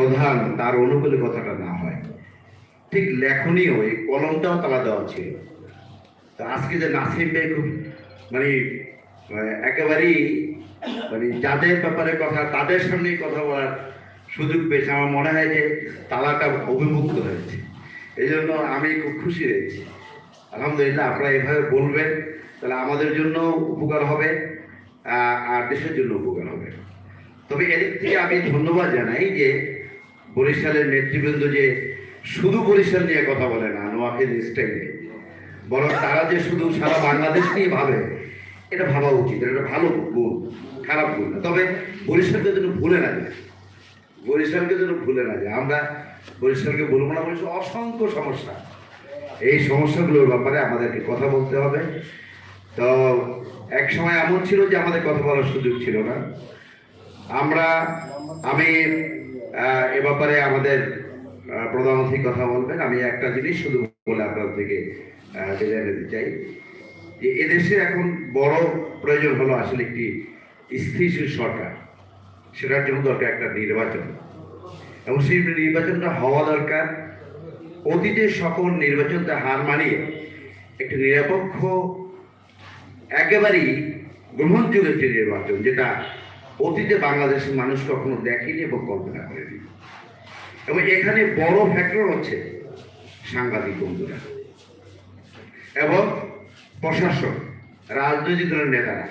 প্রধান, তার অনুকূলে কথাটা না হয়। ঠিক লেখনীও এই কলমটাও তালা দেওয়া ছিল তো আজকে যে নাসিম ভাই খুব মানে একেবারেই মানে যাদের ব্যাপারে কথা, তাদের সামনেই কথা বলার সুযোগ পেয়েছে। আমার মনে হয় যে তালাটা অভিমুক্ত হয়েছে। এই জন্য আমি খুব খুশি হয়েছি। আলহামদুলিল্লাহ আপনারা এভাবে বলবেন, তাহলে আমাদের জন্য উপকার হবে আর দেশের জন্য উপকার হবে। তবে এদিক থেকে আমি ধন্যবাদ জানাই যে বরিশালের নেতৃবৃন্দ যে শুধু বরিশাল নিয়ে কথা বলে না নোয়াখালী স্টাইলে। বরং তারা যে শুধু সারা বাংলাদেশ নিয়ে ভাবে, এটা ভাবা উচিত, এটা ভালো গুণ, খারাপ গুণ না। তবে বরিশালকে যেন ভুলে না যায়, বরিশালকে যেন ভুলে না যায়। আমরা বরিশালকে বলব না বরিশাল অসংখ্য সমস্যা। এই সমস্যাগুলোর ব্যাপারে আমাদেরকে কথা বলতে হবে। তো এক সময় এমন ছিল যে আমাদের কথা বলার সুযোগ ছিল না। আমরা, আমি এ ব্যাপারে আমাদের আহ, প্রধানমন্ত্রী কথা বলবেন। আমি একটা জিনিস শুধু বলে আপনার থেকে নিতে চাই। যে এদেশে এখন বড় প্রয়োজন হলো আসলে একটি স্থিতিশীল সরকার। সেটার জন্য দরকার একটা নির্বাচন। এবং সেই নির্বাচনটা হওয়া দরকার। অতীতে সকল নির্বাচনটা হার মানিয়ে একটি নিরপেক্ষ একেবারেই গ্রহণযোগ্য একটি নির্বাচন যেটা অতীতে বাংলাদেশের মানুষ কখনো দেখেনি এবং কল্পনা করেনি। এবং এখানে বড় ফ্যাক্টর হচ্ছে সাংবাদিক বন্ধুরা। এবং প্রশাসন রাজনৈতিক দলের নেতারা।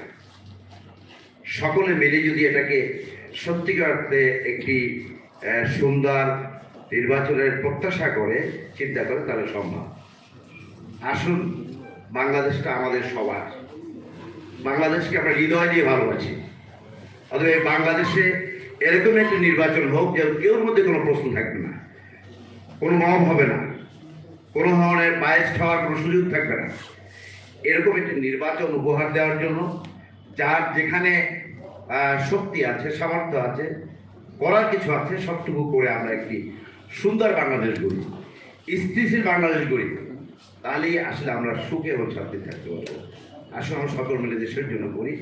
সকলে মিলে যদি এটাকে সত্যিকার অর্থে একটি সুন্দর নির্বাচনের প্রত্যাশা করে, চিন্তা করে, তাহলে সম্ভব। আসুন, বাংলাদেশটা আমাদের সবার। বাংলাদেশকে আমরা হৃদয় দিয়ে ভালোবাসি। এই বাংলাদেশে এরকম একটি নির্বাচন হোক যে কেউর মধ্যে কোনো প্রশ্ন থাকবে না। কোনো মব হবে না। কোনো ধরনের বায়াস হওয়ার কোনো সুযোগ থাকবে না। এরকম একটি নির্বাচন উপহার দেওয়ার জন্য যার যেখানে শক্তি আছে, সামর্থ্য আছে, করার কিছু আছে, সবটুকু করে আমরা একটি সুন্দর বাংলাদেশ গড়ি। স্থিতিশীল বাংলাদেশ গড়ি। তাহলেই আসলে আমরা সুখে এবং শান্তি থাকতে পারব। আসলে আমরা সকল মিলে দেশের জন্য করি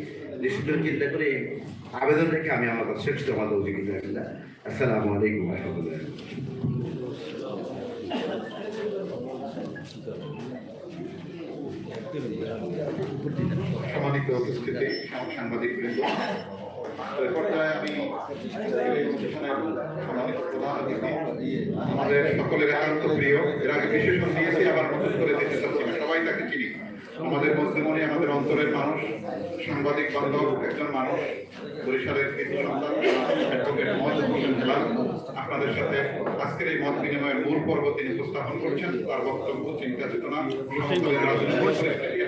জন্য চিন্তা করে আবেদন থেকে আমি আমার কাছে শ্রেষ্ঠ মাধ্যম থেকে আসসালামু আলাইকুম, রহমতুল্লাহ সাংবাদিক আমাদের সকলের একান্ত প্রিয়, এর আগে বিশেষণ দিয়েছি, আবার নতুন করে দিতে সবাই তাকে চিনি। আমাদের মধ্যমণি, আমাদের অন্তরের মানুষ, সাংবাদিক বান্ধব, একজন মানুষ, বরিশালের আপনাদের সাথে আজকের এই মত বিনিময়ের মূল পর্ব তিনি উপস্থাপন করছেন। তার বক্তব্য, চিন্তা, চেতনা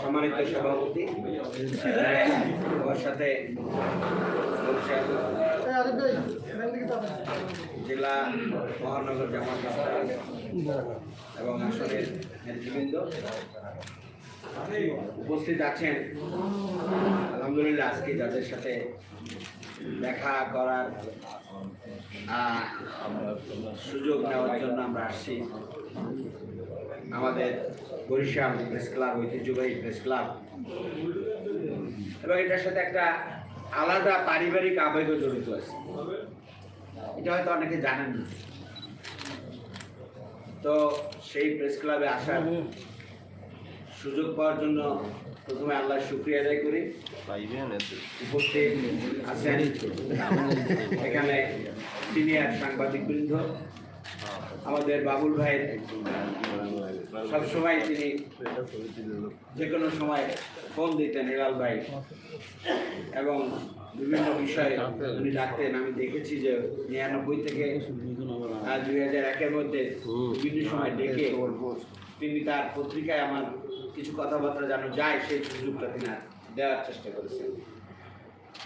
সম্মানিত সভাপতি আমার সাথে জেলা মহানগর জামাত এবং আসনের নেতৃবৃন্দ উপস্থিত আছেন। আলহামদুলিল্লাহ, আজকে যাদের সাথে দেখা করার সুযোগ নেওয়ার জন্য আমরা আসছি। আমাদের বরিশাল প্রেস ক্লাব, ঐতিহ্যবাহী প্রেস ক্লাব। এবং এটার সাথে একটা আলাদা পারিবারিক আবেগও জড়িত আছে। এটা হয়তো অনেকে জানেন না। তো সেই প্রেস ক্লাবে আসার সুযোগ পাওয়ার জন্য প্রথমে আল্লাহ শুক্রিয়া আদায় করি। উপস্থিত আছেন এখানে সিনিয়র সাংবাদিক বৃন্দ আমাদের বাবুল ভাই সবসময় তিনি যে কোনো সময় ফোন দিতেন হেলাল ভাই। এবং বিভিন্ন বিষয়ে উনি ডাকতেন। আমি দেখেছি যে নিরানব্বই থেকে দুই হাজার একের মধ্যে বিভিন্ন সময় ডেকে তিনি তার পত্রিকায় আমার কিছু কথাবার্তা যেন যায়, সেই সুযোগটা তিনি দেওয়ার চেষ্টা করেছেন।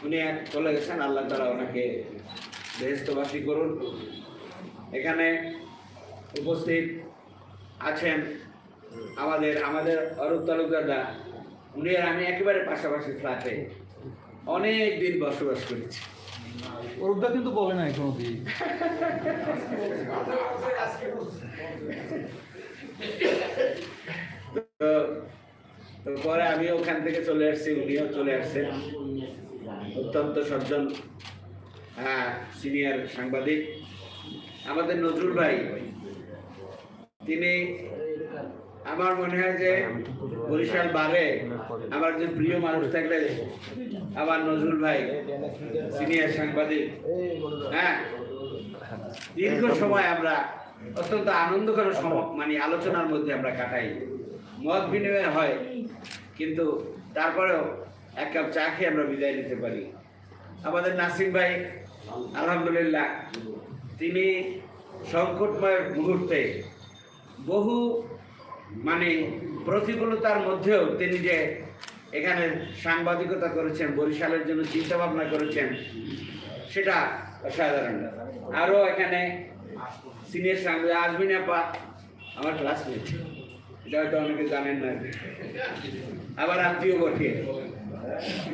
উনি চলে গেছেন। আল্লাহ তালা ওনাকে বেহস্তবাসী করুন। এখানে উপস্থিত আছেন আমাদের আমাদের অরূপ তালুকদারদা। উনি আর আমি একেবারে পাশাপাশি ফ্ল্যাটে অনেক দিন বসবাস করেছি। অরূপদা কিন্তু বলে না এখনও দিই তো পরে আমি ওখান থেকে চলে আসছি উনিও চলে আসছেন। অত্যন্ত সজ্জন হ্যাঁ সিনিয়র সাংবাদিক। আমাদের নজরুল ভাই তিনি, আমার মনে হয় যে বরিশাল বারে আমার যে প্রিয় মানুষ থাকলে আমার নজরুল ভাই, সিনিয়র সাংবাদিক হ্যাঁ? দীর্ঘ সময় আমরা অত্যন্ত আনন্দকর মানে আলোচনার মধ্যে আমরা কাটাই। মত বিনিময় হয়, কিন্তু তারপরেও এক কাপ চা খেয়ে আমরা বিদায় নিতে পারি। আমাদের নাসিম ভাই, আলহামদুলিল্লাহ, তিনি সংকটময় মুহূর্তে বহু মানে প্রতিকূলতার মধ্যেও তিনি যে এখানে সাংবাদিকতা করেছেন, বরিশালের জন্য চিন্তা ভাবনা করেছেন, সেটা অসাধারণ। আরও এখানে সিনিয়র সাংবাদিক, আজমিন আপা, আমার ক্লাসমেট এটা হয়তো অনেকে জানেন না। আবার আত্মীয় বটে।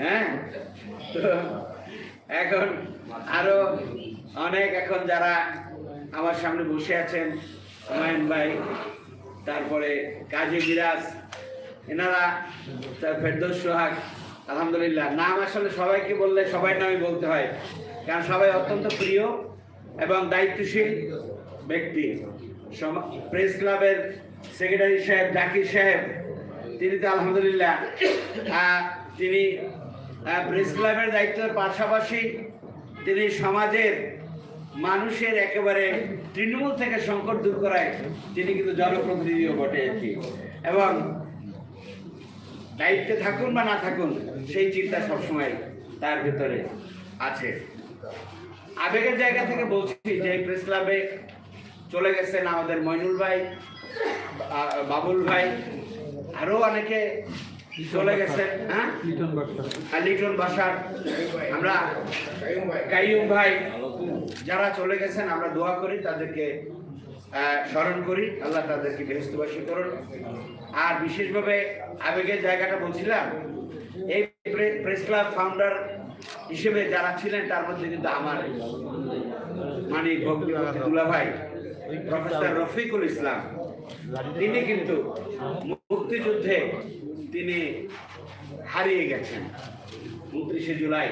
হ্যাঁ? তো এখন আরও অনেক, এখন যারা আমার সামনে বসে আছেন হুমায়ুন ভাই, তারপরে কাজী বিরাজ, এনারা, তার ফেরদৌস সোহাগ, আলহামদুলিল্লাহ। নাম আসলে সবাইকে বললে সবাই নামই বলতে হয়, কারণ সবাই অত্যন্ত প্রিয় এবং দায়িত্বশীল ব্যক্তি। প্রেস ক্লাবের সেক্রেটারি সাহেব জাকির সাহেব, তিনি তো আলহামদুলিল্লাহ তিনি প্রেস ক্লাবের দায়িত্বের পাশাপাশি তিনি সমাজের মানুষের একেবারে তৃণমূল থেকে সংকট দূর করায় তিনি কিন্তু জনপ্রতিনিধিও বটে এটি এবং দায়িত্বে থাকুন বা না থাকুন, সেই চিন্তা সবসময় তার ভিতরে আছে। আবেগের জায়গা থেকে বলছি যে প্রেস ক্লাবে চলে গেছেন আমাদের মইনুল ভাই বাবুল ভাই, আরও অনেকে চলে গেছেন হ্যাঁ? লিটন বাসার, আমরা কাইয়ুম ভাই যারা চলে গেছেন, আমরা দোয়া করি, তাদেরকে স্মরণ করি, আল্লাহ তাদেরকে বেহস্তবাসী করুন। আর বিশেষভাবে আবেগের জায়গাটা বলছিলাম, এই প্রেস ক্লাব ফাউন্ডার হিসেবে যারা ছিলেন, তার মধ্যে কিন্তু আমার মানে ভক্তিপতি দুলা ভাই প্রফেসর রফিকুল ইসলাম। তিনি কিন্তু মুক্তিযুদ্ধে তিনি হারিয়ে গেছেন। উনত্রিশে জুলাই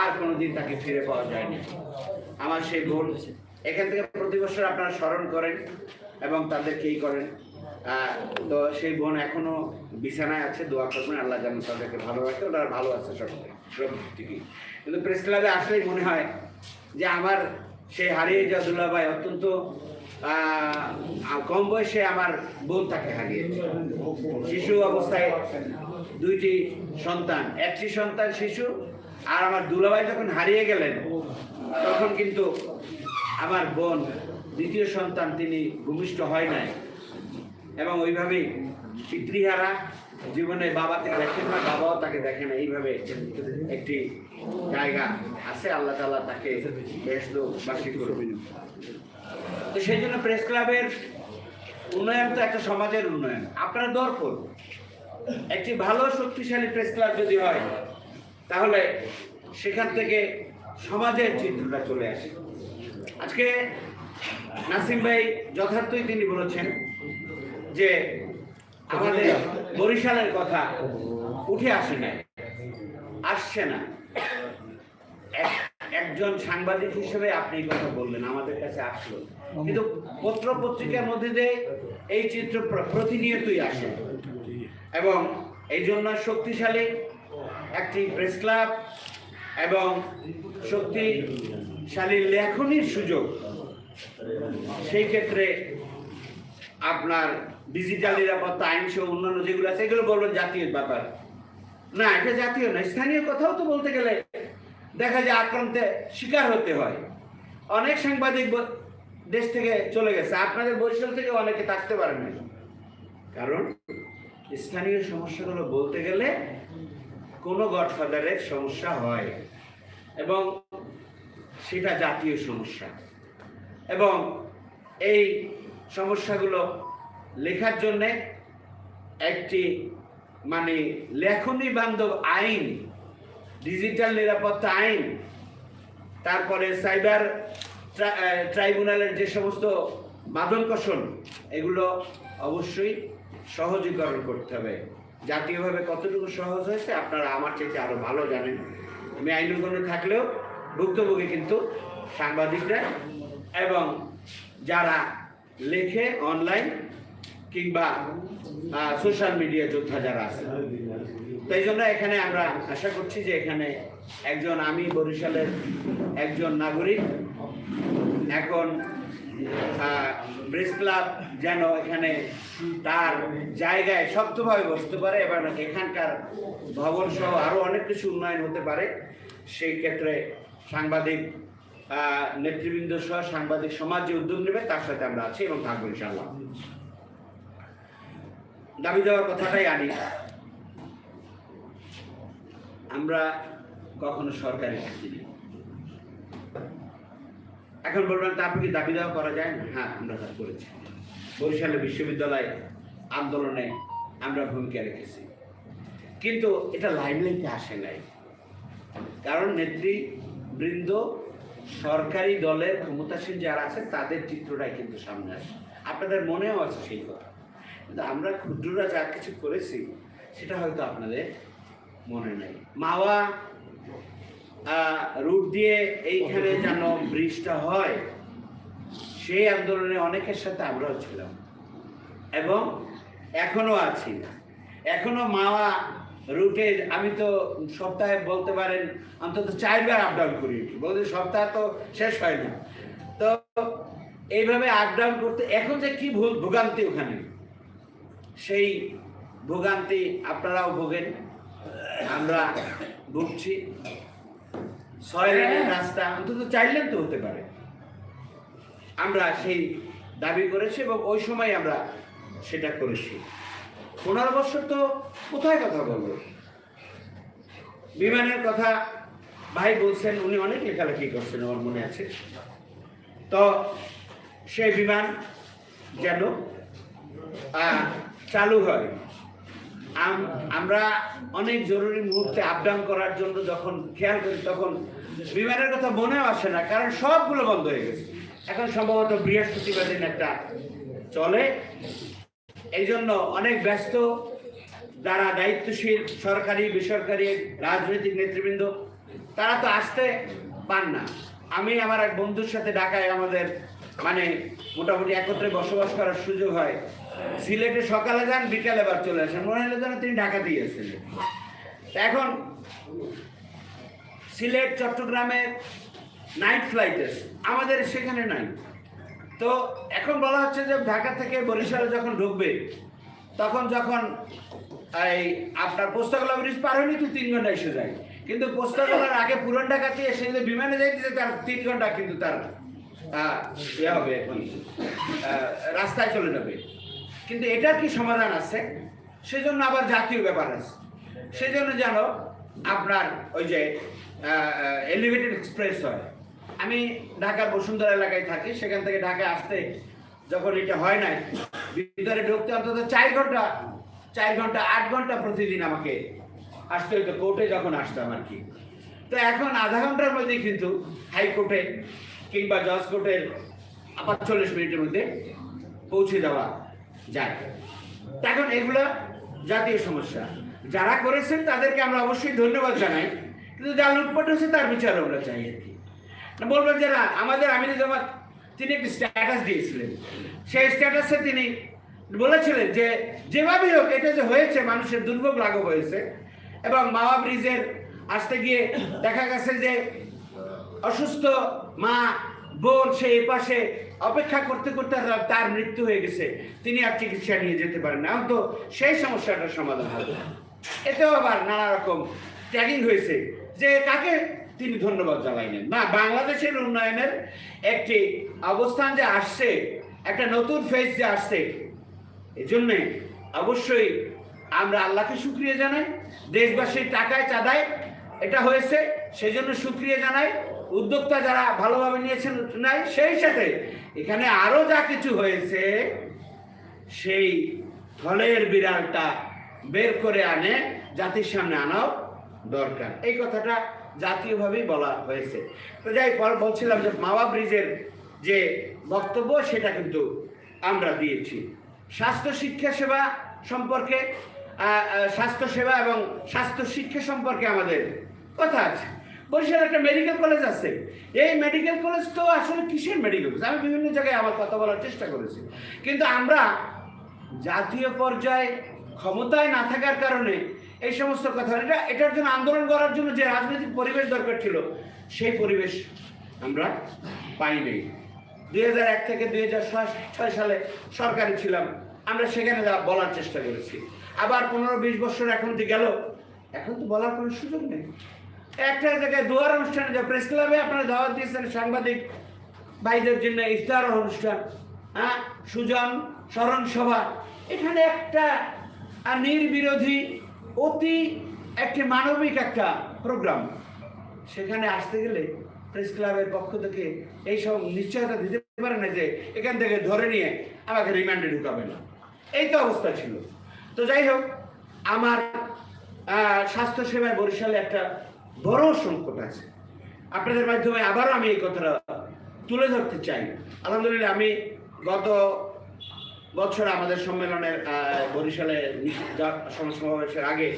আর কোনোদিন তাকে ফিরে পাওয়া যায়নি। আমার সেই বোন এখান থেকে প্রতি বছর আপনারা স্মরণ করেন এবং তাদেরকেই করেন। তো সেই বোন এখনও বিছানায় আছে, দোয়া করবেন, আল্লাহ যেন তাদেরকে ভালো রাখে ওরা ভালো আছে সব সব থেকেই। কিন্তু প্রেস ক্লাবে আসলেই মনে হয় যে আমার সেই হারিয়ে যাওয়া দুল্লা ভাই অত্যন্ত কম বয়সে আমার বোন তাকে হারিয়েছে। শিশু অবস্থায় দুইটি সন্তান, একটি সন্তান শিশু, আর আমার দুলাভাই যখন হারিয়ে গেলেন, তখন কিন্তু আমার বোন, দ্বিতীয় সন্তান তিনি ভূমিষ্ঠ হয় নাই। এবং ওইভাবেই পিতৃহারা জীবনে বাবাকে দেখেন না, বাবাও তাকে দেখে না। এইভাবে একটি জায়গা আছে, আল্লাহ তাআলা তাকে বেহেশত বাসী করবেন তো সেই জন্য প্রেস ক্লাবের উন্নয়ন তো একটা সমাজের উন্নয়ন। আপনারা দরকার একটি ভালো, শক্তিশালী প্রেস ক্লাব যদি হয়, তাহলে সেখান থেকে সমাজের চিত্রটা চলে আসে। আজকে নাসিম ভাই যথার্থই তিনি বলেছেন যে আমাদের বরিশালের কথা উঠে আসে না আসছে না। একজন সাংবাদিক হিসেবে আপনি কথা বললেন, আমাদের কাছে আসলো। কিন্তু পত্র পত্রিকার মধ্যে দিয়ে এই চিত্র প্রতিনিয়তই আসে। এবং এই জন্য শক্তিশালী একটি প্রেস ক্লাব এবং শক্তিশালী লেখনির সুযোগ। সেই ক্ষেত্রে আপনার ডিজিটাল নিরাপত্তা, আইন সহ অন্যান্য যেগুলো আছে, এগুলো বলবেন জাতীয় ব্যাপার। না, এটা জাতীয় না, স্থানীয় কথাও তো বলতে গেলে দেখা যায় আক্রান্তে শিকার হতে হয়। অনেক সাংবাদিক দেশ থেকে চলে গেছে। আপনাদের বরিশাল থেকে অনেকে থাকতে পারেন না। কারণ স্থানীয় সমস্যাগুলো বলতে গেলে কোনো গডফাদারের সমস্যা হয়। এবং সেটা জাতীয় সমস্যা। এবং এই সমস্যাগুলো লেখার জন্যে একটি মানে লেখনী বান্ধব আইন ডিজিটাল নিরাপত্তা আইন তারপরে সাইবার ট্রাইব্যুনালের যে সমস্ত বাদন কষণ এগুলো অবশ্যই সহজীকরণ করতে হবে জাতীয়ভাবে কতটুকু সহজ হয়েছে আপনারা আমার চাইতে আরও ভালো জানেন আমি আইনগণে থাকলেও ভুক্তভোগী কিন্তু সাংবাদিকরা এবং যারা লেখে অনলাইন কিংবা সোশ্যাল মিডিয়া যোদ্ধা যারা আছে। তাই জন্য এখানে আমরা আশা করছি যে এখানে একজন আমি বরিশালের একজন নাগরিক। এখন প্রেস ক্লাব যেন এখানে তার জায়গায় শক্তভাবে বসতে পারে এবং এখানকার ভবন সহ আরও অনেক কিছু উন্নয়ন হতে পারে, সেই ক্ষেত্রে সাংবাদিক নেতৃবৃন্দ সহ সাংবাদিক সমাজ যে উদ্যোগ নেবে তার সাথে আমরা আছি এবং থাকব ইনশাল্লাহ দাবি দেওয়ার কথাটাই আনি। আমরা কখনো সরকারি চাকরি এখন বলবেন তারপর কি দাবি দেওয়া করা যায় না? হ্যাঁ আমরা তা করেছি। বরিশালে বিশ্ববিদ্যালয় আন্দোলনে আমরা ভূমিকা রেখেছি। কিন্তু এটা লাইমলাইটে আসে নাই। কারণ নেতৃবৃন্দ, সরকারি দলের ক্ষমতাসীন যারা আছে, তাদের চিত্রটাই কিন্তু সামনে আসে। আপনাদের মনেও আছে সেই কথা। কিন্তু আমরা ক্ষুদ্ররা যা কিছু করেছি, সেটা হয়তো আপনাদের মনে নেই। মাওয়া রুট দিয়ে এইখানে যেন ব্রিজটা হয়, সেই আন্দোলনে অনেকের সাথে আমরাও ছিলাম। এবং এখনও আছি। এখনও মাওয়া রুটে, আমি তো সপ্তাহে বলতে পারেন, অন্তত চারবার আপ ডাউন করি বলতে সপ্তাহ তো শেষ হয় না। তো এইভাবে আপ ডাউন করতে, এখন যে কি ভুল, ভোগান্তি ওখানে? সেই ভোগান্তি আপনারাও ভোগেন। আমরা ভুগছি ছয় লেনের রাস্তা, অন্তত চার লেন তো হতে পারে। আমরা সেই দাবি করেছি এবং ওই সময় আমরা সেটা করেছি। পনেরো বছর তো কোথায় কথা বলব? বিমানের কথা ভাই বলছেন, উনি অনেক লেখালেখি করছেন আমার মনে আছে। তো সেই বিমান যেন চালু হয়। আমরা অনেক জরুরি মুহূর্তে আপ ডাউন করার জন্য যখন খেয়াল করি, তখন বিমানের কথা মনেও আসে না, কারণ সবগুলো বন্ধ হয়ে গেছে। এখন সম্ভবত বৃহস্পতিবার দিন একটা চলে। এই জন্য অনেক ব্যস্ত যারা দায়িত্বশীল, সরকারি, বেসরকারি, রাজনৈতিক নেতৃবৃন্দ, তারা তো আসতে পান না। আমি আমার এক বন্ধুর সাথে ঢাকায় আমাদের মানে মোটামুটি একত্রে বসবাস করার সুযোগ হয়। সিলেটে সকালে যান, বিকালে আবার চলে আসেন। মনে হলো যেন তিনি ঢাকাতেই এসেছিলেন এখন সিলেট চট্টগ্রামের নাইট ফ্লাইট আমাদের সেখানে নাই। তো এখন বলা হচ্ছে যে ঢাকা থেকে বরিশালে যখন ঢুকবে, তখন যখন এই আপনার পোস্তাগোলা ব্রিজ পার হয়নি, তো তিন ঘণ্টা এসে যায়। কিন্তু পোস্তাগোলার আগে পুরান ঢাকাতে এসে যদি বিমানে যাইতেছে, তার তিন ঘণ্টা কিন্তু তার ইয়ে হবে এখন রাস্তায় চলে যাবে। কিন্তু এটার কি সমাধান আছে? সেজন্য আবার জাতীয় ব্যাপার আছে। সেজন্য যেন আপনার ওই যে এলিভেটেড এক্সপ্রেস হয়। আমি ঢাকার বসুন্ধরা এলাকায় থাকি, সেখান থেকে ঢাকায় আসতে যখন এটা হয় নাই, ভিতরে ঢুকতে অন্তত চার ঘণ্টা চার ঘণ্টা, আট ঘণ্টা প্রতিদিন আমাকে আসতে হতো কোর্টে যখন আসতাম আর কি। তো এখন আধা ঘণ্টার মধ্যে কিন্তু হাইকোর্টে কিংবা জজ কোর্টের আবার চল্লিশ মিনিটের মধ্যে পৌঁছে যাওয়া যায় এখন এগুলো জাতীয় সমস্যা। যারা করেছেন তাদেরকে আমরা অবশ্যই ধন্যবাদ জানাই। কিন্তু যা লুটপাট হয়েছে তার বিচার আমরা চাই আর কি। বলবেন যে না, আমাদের আমির জামাত, তিনি একটি স্ট্যাটাস দিয়েছিলেন। সেই স্ট্যাটাসে তিনি বলেছিলেন যে, যেভাবেই হোক, এটা যে হয়েছে, মানুষের দুর্ভোগ লাঘব হয়েছে। এবং মাওয়া ব্রিজের আসতে গিয়ে দেখা গেছে যে, অসুস্থ মা, বোন সে এপাশে অপেক্ষা করতে করতে তার- মৃত্যু হয়ে গেছে। তিনি আর চিকিৎসা নিয়ে যেতে পারেন না। তো সেই সমস্যাটার সমাধান হবে। এতেও আবার নানা রকম ট্যাগিং হয়েছে যে তাকে তিনি ধন্যবাদ জানাইলেন। না, বাংলাদেশের উন্নয়নের একটি অবস্থান যে আসছে, একটা নতুন ফেজ যে আসছে এই জন্যে অবশ্যই আমরা আল্লাহকে শুক্রিয়া জানাই। দেশবাসীর টাকায় চাঁদায় এটা হয়েছে সেই জন্য শুক্রিয়া জানাই। উদ্যোক্তা যারা ভালোভাবে নিয়েছেন নাই সেই সাথে এখানে আরও যা কিছু হয়েছে সেই থলের বিড়ালটা বের করে আনে জাতির সামনে আনাও দরকার। এই কথাটা জাতীয়ভাবেই বলা হয়েছে। তো যাই পর বলছিলাম যে মাওয়া ব্রিজের যে বক্তব্য সেটা কিন্তু আমরা দিয়েছি। স্বাস্থ্য শিক্ষা সেবা সম্পর্কে আহ, আহ, স্বাস্থ্য সেবা এবং স্বাস্থ্য শিক্ষা সম্পর্কে আমাদের কথা আছে। বরিশাল একটা মেডিকেল কলেজ আছে। এই মেডিকেল কলেজ তো আসলে কিসের মেডিকেল কলেজ আমি বিভিন্ন জায়গায় আমার কথা বলার চেষ্টা করেছি। কিন্তু আমরা জাতীয় পর্যায়ে ক্ষমতায় না থাকার কারণে এই সমস্ত কথা এটা, এটার জন্য আন্দোলন করার জন্য যে রাজনৈতিক পরিবেশ দরকার ছিল, সেই পরিবেশ আমরা পাইনি দুই হাজার এক থেকে দুই হাজার ছয় সালে সরকারি ছিলাম। আমরা সেখানে যা বলার চেষ্টা করেছি। আবার পনেরো বিশ বছর এখন তো গেল, এখন তো বলার কোনো সুযোগ নেই। একটা জায়গায় দুয়ার অনুষ্ঠানে, যে প্রেস ক্লাবে আপনারা দাওয়াত দিয়েছেন সাংবাদিক ভাইদের জন্য ইফতার অনুষ্ঠান হ্যাঁ? সুজন স্মরণ সভা। এখানে একটা নির্বিরোধী, অতি একটি মানবিক একটা প্রোগ্রাম সেখানে আসতে গেলে প্রেস ক্লাবের পক্ষ থেকে এইসব নিশ্চয়তা দিতে পারে না যে এখান থেকে ধরে নিয়ে আমাকে রিমান্ডে ঢুকাবে না। এই তো অবস্থা ছিল। তো যাই হোক, আমার স্বাস্থ্যসেবায় বরিশালে একটা বড় সংকট আছে। আপনাদের মাধ্যমে আবারও আমি এই কথাটা তুলে ধরতে চাই। আলহামদুলিল্লাহ, আমি গত বছর আমাদের সম্মেলনের বরিশালে সমাবেশের আগে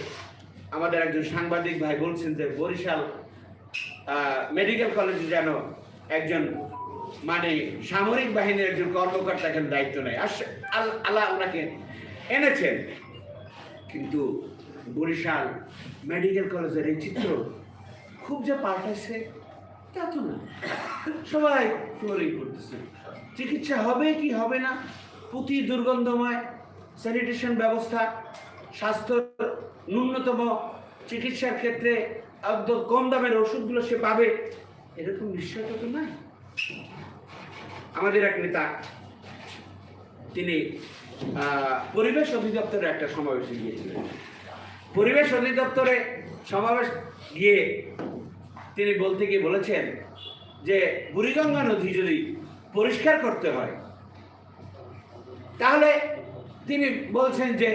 আমাদের একজন সাংবাদিক ভাই বলছেন যে বরিশাল মেডিকেল কলেজে যেন একজন মানে সামরিক বাহিনীর একজন কর্মকর্তা এখানে দায়িত্ব নেয়। আল্লাহ ওনাকে এনেছেন। কিন্তু বরিশাল মেডিকেল কলেজের এই চিত্র খুব যে পাল্টাইছে, তা তো না। সবাই ফ্লোরিং করতেছে। চিকিৎসা হবে কি হবে না? পুঁতি দুর্গন্ধময় স্যানিটেশন ব্যবস্থা, স্বাস্থ্য ন্যূনতম চিকিৎসার ক্ষেত্রে একদম কম দামের ওষুধগুলো সে পাবে, এরকম নিশ্চয়তা তো নাই। আমাদের এক নেতা, তিনি পরিবেশ অধিদপ্তরে একটা সমাবেশে গিয়েছিলেন। পরিবেশ অধিদপ্তরে সমাবেশ গিয়ে তিনি বলতে গিয়ে বলেছেন যে বুড়িগঙ্গা নদী যদি পরিষ্কার করতে হয়, তাহলে তিনি বলছেন যে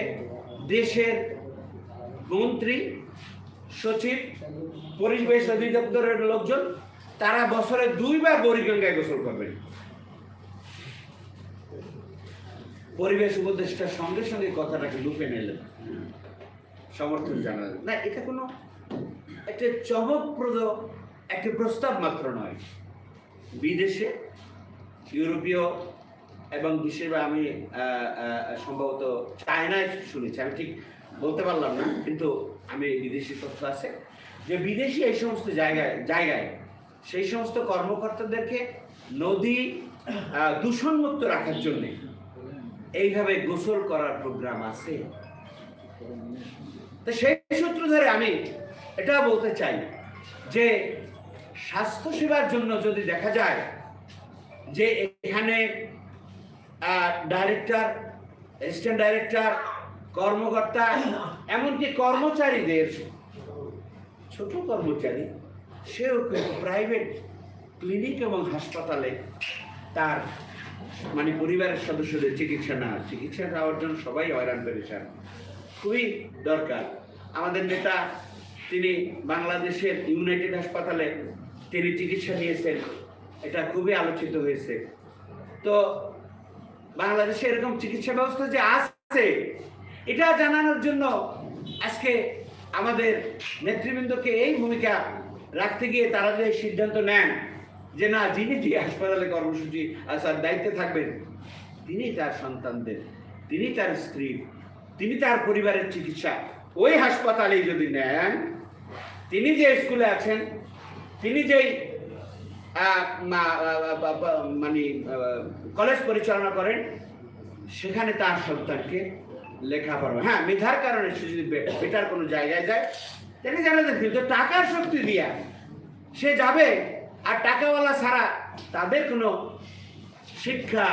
দেশের মন্ত্রী, সচিব, পরিবেশ অধিদপ্তরের লোকজন, তারা বছরে দুইবার বুড়িগঙ্গায় গোসল করবেন পরিবেশ উপদেষ্টার সঙ্গে সঙ্গে কথাটাকে লুপে নিলেন। সমর্থন জানালেন। না, এটা কোনো একটা চমকপ্রদ, একটা প্রস্তাব মাত্র নয়। বিদেশে, ইউরোপীয় এবং বিশেষভাবে আমি সম্ভবত চায়নায় শুনেছি। আমি ঠিক বলতে পারলাম না, কিন্তু আমি বিদেশি তথ্য আছে। যে বিদেশি এই সমস্ত জায়গায় জায়গায় সেই সমস্ত কর্মকর্তাদেরকে নদী দূষণমুক্ত রাখার জন্যে এইভাবে গোসল করার প্রোগ্রাম আছে। তো সেই সূত্র ধরে আমি এটা বলতে চাই যে স্বাস্থ্য সেবার জন্য যদি দেখা যায় যে এখানে ডাইরেক্টর অ্যাসিস্ট্যান্ট ডাইরেক্টর কর্মকর্তা, এমনকি কর্মচারীদের, ছোট কর্মচারী, সেও কিন্তু প্রাইভেট ক্লিনিক এবং হাসপাতালে তার মানে পরিবারের সদস্যদের চিকিৎসা না, চিকিৎসা নেওয়ার জন্য সবাই হয়রান পেরেছেন খুবই দরকার। আমাদের নেতা তিনি বাংলাদেশের ইউনাইটেড হাসপাতালে তিনি চিকিৎসা নিয়েছেন। এটা খুবই আলোচিত হয়েছে। তো বাংলাদেশে এরকম চিকিৎসা ব্যবস্থা যে আছে, এটা জানানোর জন্য আজকে আমাদের নেতৃবৃন্দকে এই ভূমিকা রাখতে গিয়ে তারা যে সিদ্ধান্ত নেন যে না, যিনি যে হাসপাতালে কর্মসূচি আসার দায়িত্বে থাকবেন, তিনি তার সন্তানদের, তিনি তার স্ত্রী, তিনি তার পরিবারের চিকিৎসা, ওই হাসপাতালেই যদি নেন তিনি যে স্কুলে আছেন, তিনি যেই মানে কলেজ পরিচালনা করেন, সেখানে তার সন্তানকে লেখাপড়া হ্যাঁ মেধার কারণে সে যদি বেটার কোনো জায়গায় যায় তাহলে জানা যায় কিন্তু টাকার শক্তি দিয়া সে যাবে, আর টাকাওয়ালা ছাড়া তাদের কোনো শিক্ষা,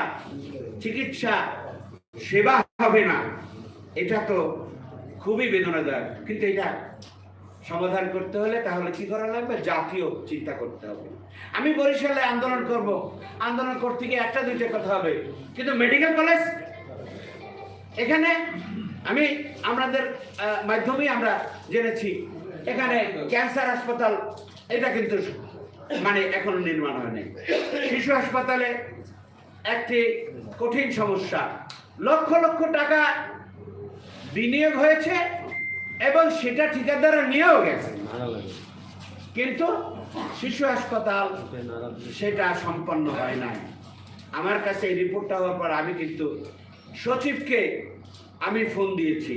চিকিৎসা, সেবা হবে না। এটা তো খুবই বেদনাদায়ক। কিন্তু এটা সমাধান করতে হলে তাহলে কি করা লাগবে? জাতীয় চিন্তা করতে হবে। আমি বরিশালে আন্দোলন করব। আন্দোলন করতে গিয়ে একটা দুইটা কথা হবে। কিন্তু মেডিকেল কলেজ এখানে আমি আমাদের মাধ্যমেই আমরা জেনেছি, এখানে ক্যান্সার হাসপাতাল, এটা কিন্তু মানে এখনও নির্মাণ হয় নাই। শিশু হাসপাতালে একটি কঠিন সমস্যা। লক্ষ লক্ষ টাকা বিনিয়োগ হয়েছে। এবং সেটা ঠিকাদাররা নিয়েও গেছে। কিন্তু শিশু হাসপাতাল সেটা সম্পন্ন হয় নাই। আমার কাছে এই রিপোর্টটা হওয়ার পর আমি কিন্তু সচিবকে আমি ফোন দিয়েছি।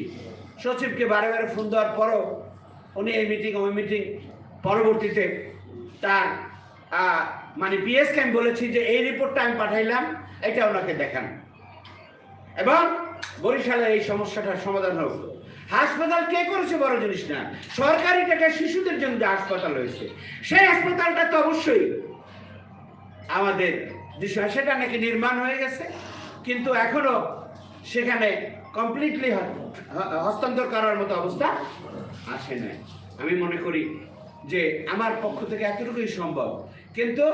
সচিবকে বারে বারে ফোন দেওয়ার পরও উনি এই মিটিং ওই মিটিং পরবর্তীতে তার মানে পিএসকে আমি বলেছি যে এই রিপোর্টটা আমি পাঠাইলাম এটা ওনাকে দেখান। এবং বরিশালে এই সমস্যাটার সমাধান হোক। হাসপাতাল কে করেছে বড় জিনিস না? সরকারি টাকা শিশুদের জন্য যে হাসপাতাল হয়েছে, সেই হাসপাতালটা তো অবশ্যই আমাদের সেটা নাকি নির্মাণ হয়ে গেছে, কিন্তু এখনও সেখানে কমপ্লিটলি হস্তান্তর করার মতো অবস্থা আসে নাই। আমি মনে করি যে আমার পক্ষ থেকে এতটুকুই সম্ভব। কিন্তু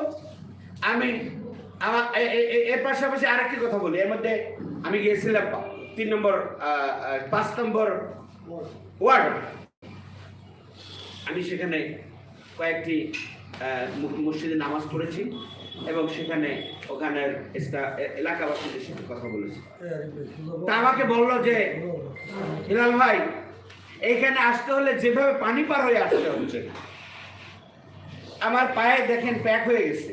আমি আমার এর পাশাপাশি আরেকটি কথা বলি। এর মধ্যে আমি গিয়েছিলাম তিন নম্বর পাঁচ নম্বর ওয়ার্ড আমি সেখানে কয়েকটি মসজিদে নামাজ পড়েছি এবং সেখানে ওখানের এলাকাবাসীদের সাথে কথা বলেছি। তা আমাকে বলল যে, হিলাল ভাই এইখানে আসতে হলে যেভাবে পানি পার হয়ে আসতে হচ্ছে, আমার পায়ে দেখেন প্যাক হয়ে গেছে।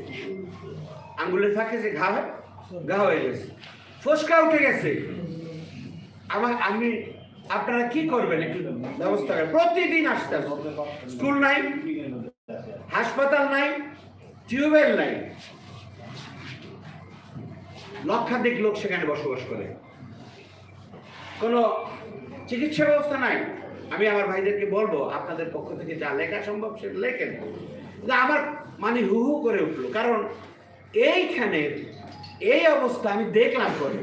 আঙ্গুলে থাকে যে ঘা ঘা হয়ে গেছে। ফসকা উঠে গেছে। আমার, আমি আপনারা কি করবেন একটু ব্যবস্থা প্রতিদিন আসতে। স্কুল নাই, হাসপাতাল নাই, টিউবওয়েল নাই। লক্ষাধিক লোক সেখানে বসবাস করে। কোনো চিকিৎসা ব্যবস্থা নাই। আমি আমার ভাইদেরকে বলব, আপনাদের পক্ষ থেকে যা লেখা সম্ভব সেটা লেখেন আমার মানে হু হু করে উঠল। কারণ এইখানে এই অবস্থা আমি দেখলাম পরে।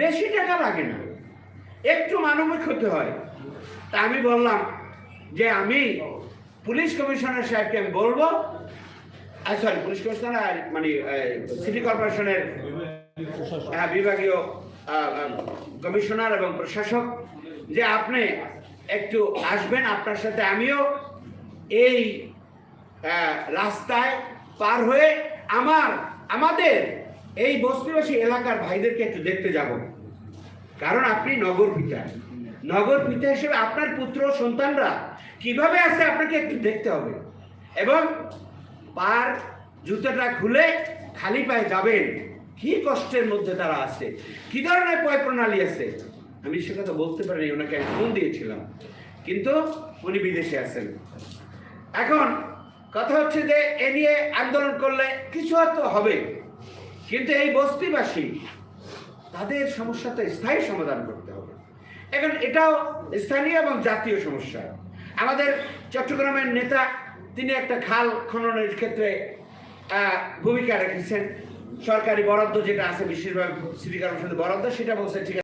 বেশি টাকা লাগে না। একটু মানবিক হতে হয়। তা আমি বললাম যে আমি পুলিশ কমিশনার সাহেবকে আমি বলব সরি পুলিশ কমিশনার মানে সিটি কর্পোরেশনের হ্যাঁ, বিভাগীয় কমিশনার এবং প্রশাসক যে আপনি একটু আসবেন আপনার সাথে আমিও এই রাস্তায় পার হয়ে আমার আমাদের এই বস্তিবাসী এলাকার ভাইদেরকে একটু দেখতে যাব। কারণ আপনি নগর পিতা। নগর পিতা হিসেবে আপনার পুত্র সন্তানরা কীভাবে আছে আপনাকে একটু দেখতে হবে। এবং পার জুতোটা খুলে খালি পায়ে যাবেন, কি কষ্টের মধ্যে তারা আছে, কি ধরনের পয় প্রণালী আছে। আমি সে কথা বলতে পারিনি, ওনাকে আমি ফোন দিয়েছিলাম, কিন্তু উনি বিদেশে আছেন। এখন কথা হচ্ছে যে এ নিয়ে আন্দোলন করলে কিছু হয়তো হবে, কিন্তু এই বস্তিবাসী তাদের সমস্যাটা স্থায়ী সমাধান করতে হবে। এখন এটাও স্থানীয় এবং জাতীয় সমস্যা। আমাদের চট্টগ্রামের নেতা, তিনি একটা খাল খননের ক্ষেত্রে ভূমিকা রেখেছেন। সরকারি বরাদ্দ যেটা আছে বেশিরভাগ সিটি কর্পোরেশনের বরাদ্দ, সেটা বলছে, ঠিক